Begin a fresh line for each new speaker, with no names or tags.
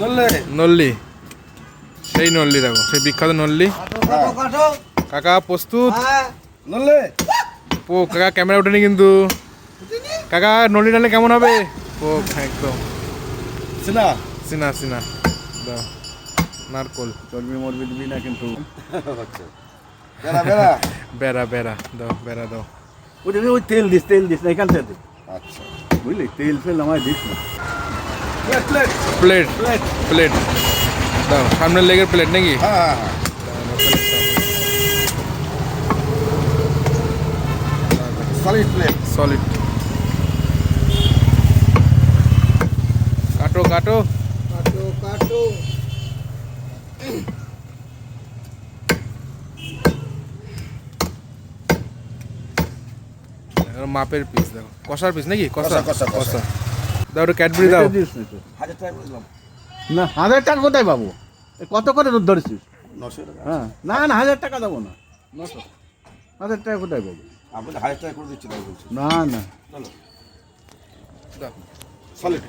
নলে
নল্লি। সেই নল্লি দেখো সেই বিখ্যাত নল্লি। কাকা প্রস্তুত?
নলে
ও কাকা ক্যামেরা ওঠেনি কিন্তু। কাকা নল্লি নালে কেমন হবে? ও একদম।
সিনা।
সিনা সিনা। দাও নারকল।
চর্বি মরবি দিবি না কিন্তু। বেড়া বেড়া।
বেড়া বেড়া। দাও বেড়া দাও।
ওই তেল দিস তেল দিস না এখান থেকে আচ্ছা। বুঝলি? তেল ফেল আমায় দিস না। Plate plate
plate
plate
plate দাও সামনের লেগের প্লেট নাকি
হ্যাঁ হ্যাঁ সলিড প্লেট
সলিড কাটো কাটো
কাটো কাটো
এবার মাপের পিস দেখো কষার পিস নাকি কষা
কষা, কষা, কষা।
কষা দাও একটু ক্যাডবেরি দাও।
দিস না তো হাজার টাকা করে দিলাম না হাজার টাকা কোথায় পাবো? এ কত করে দুধ ধরেছিস? নশো টাকা। হ্যাঁ না না হাজার টাকা দেবো না। নশো। হাজার টাকা কোথায় পাবো?
আপনি হাজার টাকা করে দিচ্ছি
না না।
চলো।
দাও।
সলিড